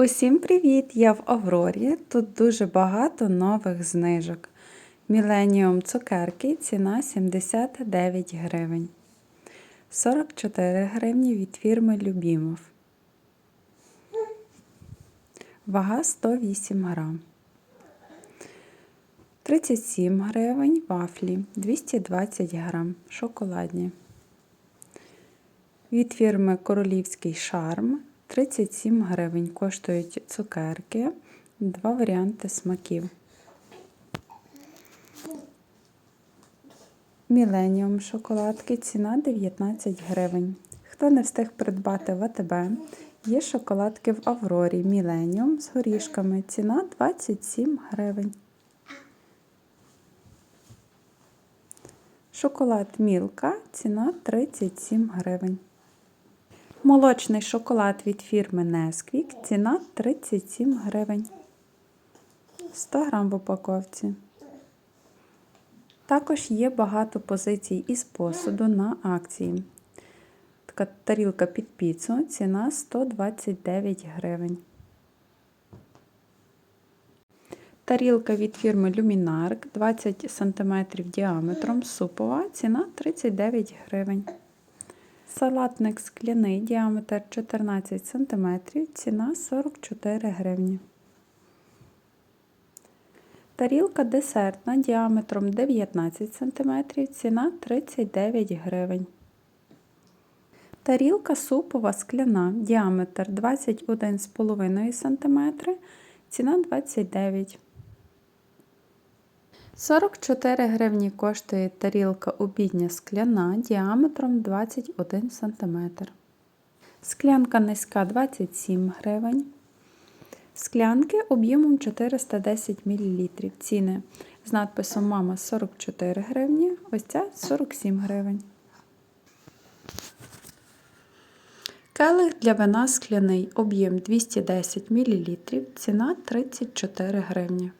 Усім привіт! Я в Аврорі. Тут дуже багато нових знижок. Міленіум цукерки ціна 79 гривень. 44 гривні від фірми Любімов. Вага 108 грам. 37 гривень вафлі 220 грам. Шоколадні. Від фірми Королівський шарм 37 гривень коштують цукерки, два варіанти смаків. Міленіум шоколадки ціна 19 гривень. Хто не встиг придбати в АТБ, є шоколадки в Аврорі Міленіум з горішками. Ціна 27 гривень. Шоколад Мілка ціна 37 гривень. Молочний шоколад від фірми Nesquik ціна 37 гривень. 100 грам в упаковці. Також є багато позицій із посуду на акції. Така тарілка під піцу ціна 129 гривень. Тарілка від фірми Luminark 20 см діаметром супова ціна 39 гривень. Салатник скляний діаметр 14 см, ціна 44 гривні. Тарілка десертна діаметром 19 см, ціна 39 гривень. Тарілка супова скляна діаметр 21,5 см, ціна 29 гривень. 44 гривні коштує тарілка обідня скляна діаметром 21 см. Склянка низька 27 гривень. Склянки об'ємом 410 мл. Ціни з надписом Мама 44 гривні, ось ця 47 гривень. Келих для вина скляний об'єм 210 мл. Ціна 34 гривні.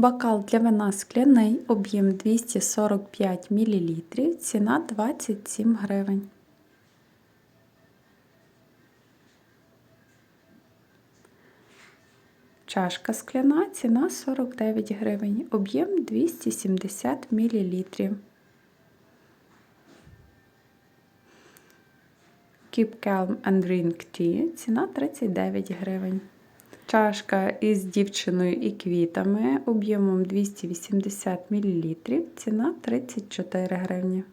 Бокал для вина скляний, об'єм 245 мл, ціна 27 гривень. Чашка скляна, ціна 49 гривень, об'єм 270 мл. Keep Calm and Drink Tea, ціна 39 гривень. Чашка із дівчиною і квітами об'ємом 280 мл, ціна 34 гривні.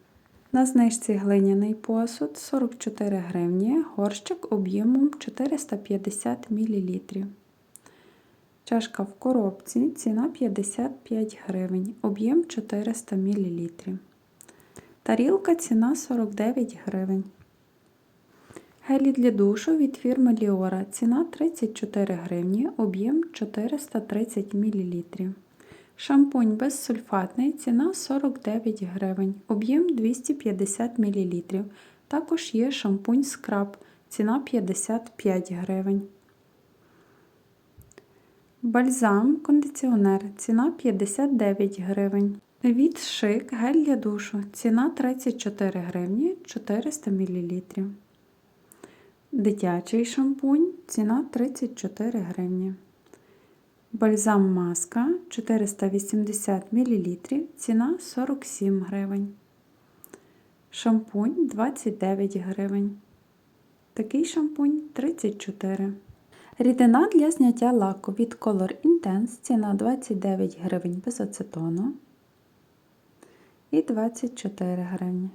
На знижці глиняний посуд 44 гривні, горщик об'ємом 450 мл. Чашка в коробці ціна 55 гривень, об'єм 400 мл. Тарілка ціна 49 гривень. Гелі для душу від фірми Ліора. Ціна 34 гривні, об'єм 430 мл. Шампунь безсульфатний, ціна 49 гривень, об'єм 250 мл. Також є шампунь скраб, ціна 55 гривень. Бальзам кондиціонер, ціна 59 гривень. Від шик гель для душу, ціна 34 гривні 400 мл. Дитячий шампунь ціна 34 гривні. Бальзам маска 480 мл, ціна 47 гривень. Шампунь 29 гривень. Такий шампунь 34. Рідина для зняття лаку від Color Intense ціна 29 гривень без ацетону і 24 гривні.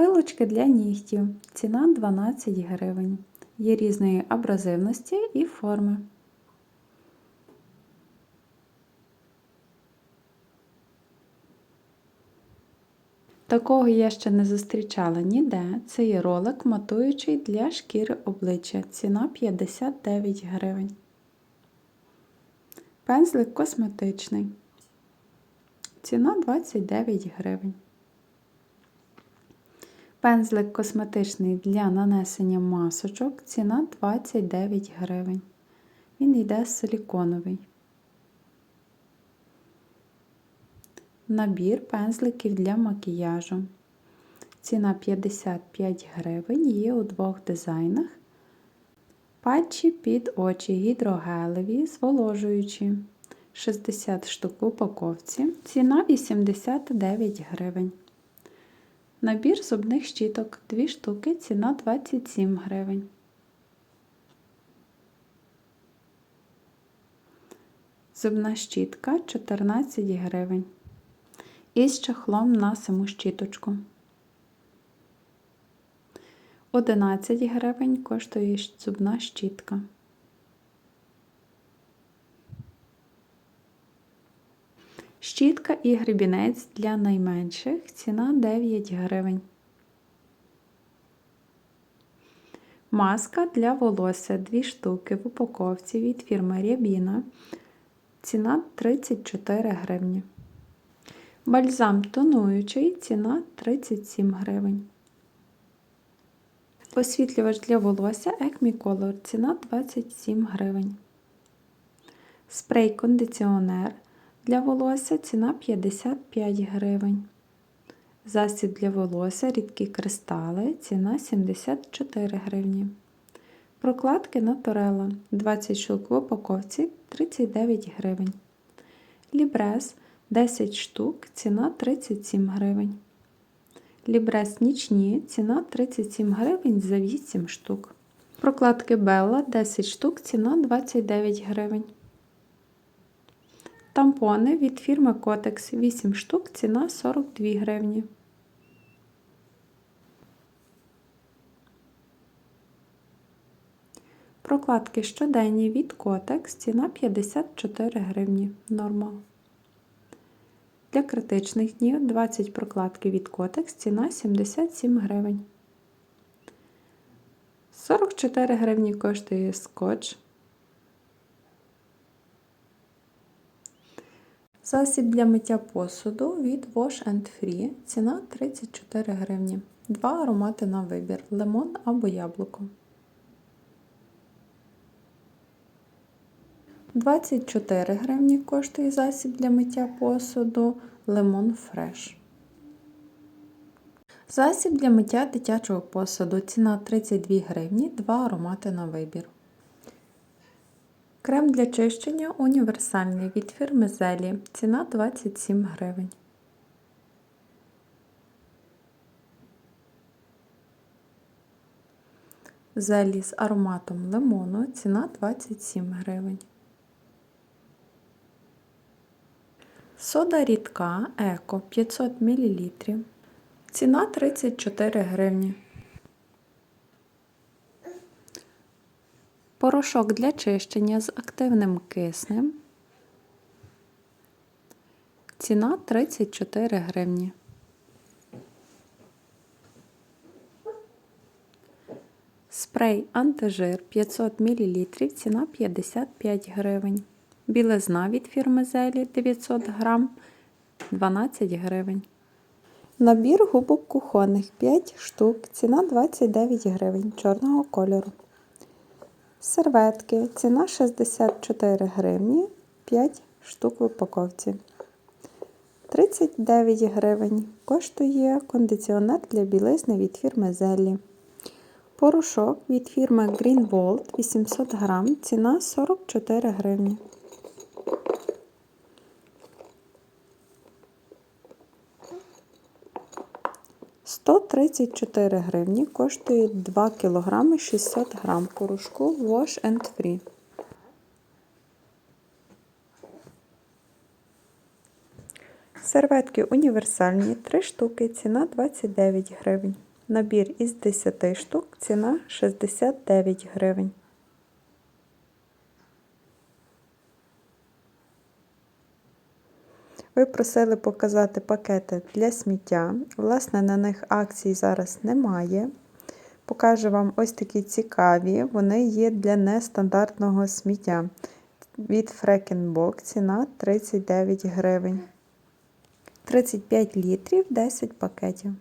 Пилочки для нігтів. Ціна 12 гривень. Є різної абразивності і форми. Такого я ще не зустрічала ніде. Це є ролик матуючий для шкіри обличчя. Ціна 59 гривень. Пензлик косметичний. Ціна 29 гривень. Пензлик косметичний для нанесення масочок. Ціна 29 гривень. Він йде силіконовий. Набір пензликів для макіяжу. Ціна 55 гривень, є у двох дизайнах. Патчі під очі гідрогелеві, зволожуючі. 60 штук в упаковці. Ціна 89 гривень. Набір зубних щіток 2 штуки, ціна 27 гривень. Зубна щітка 14 гривень. Із чохлом на саму щіточку. 11 гривень коштує зубна щітка. Щітка і гребінець для найменших. Ціна 9 гривень. Маска для волосся 2 штуки в упаковці від фірми Рябіна. Ціна 34 гривні. Бальзам тонуючий, ціна 37 гривень. Освітлювач для волосся Acme Color, ціна 27 гривень. Спрей-кондиціонер для волосся ціна 55 гривень. Засіб для волосся рідкі кристали, ціна 74 гривні. Прокладки Naturella 20 штук в упаковці 39 гривень. Лібрес 10 штук, ціна 37 гривень. Лібрес нічні, ціна 37 гривень за 8 штук. Прокладки Белла 10 штук, ціна 29 гривень. Тампони від фірми Kotex 8 штук, ціна 42 гривні. Прокладки щоденні від Kotex, ціна 54 гривні. Нормал. Для критичних днів 20 прокладки від Kotex, ціна 77 гривень. 44 гривні коштує скотч. Засіб для миття посуду від Wash Free. Ціна 34 гривні. Два аромати на вибір лимон або яблуко. 24 гривні коштує засіб для миття посуду Lemon Fresh. Засіб для миття дитячого посуду. Ціна 32 гривні, два аромати на вибір. Крем для чищення універсальний від фірми Зелі. Ціна 27 гривень. Зелі з ароматом лимону. Ціна 27 гривень. Сода рідка Еко 500 мл. Ціна 34 гривні. Порошок для чищення з активним киснем. Ціна 34 гривні. Спрей антижир 500 мл. Ціна 55 гривень. Білизна від фірми Зелі 900 грам 12 гривень. Набір губок кухонних 5 штук. Ціна 29 гривень чорного кольору. Серветки. Ціна 64 гривні 5 штук в упаковці. 39 гривень. Коштує кондиціонер для білизни від фірми Зелі. Порошок від фірми Greenwald 800 грам. Ціна 44 гривні. Сто тридцять чотири гривні коштує 2 кг 600 г порошку Wash and Free. Серветки універсальні 3 штуки, ціна 29 гривень. Набір із 10 штук, ціна 69 гривень. Ви просили показати пакети для сміття. Власне, на них акцій зараз немає. Покажу вам ось такі цікаві. Вони є для нестандартного сміття. Від Фрекенбок ціна 39 гривень. 35 літрів 10 пакетів.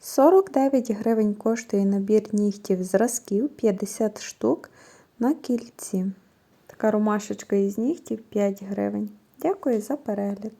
49 гривень коштує набір нігтів зразків 50 штук на кільці. Така ромашечка із нігтів 5 гривень. Дякую за перегляд!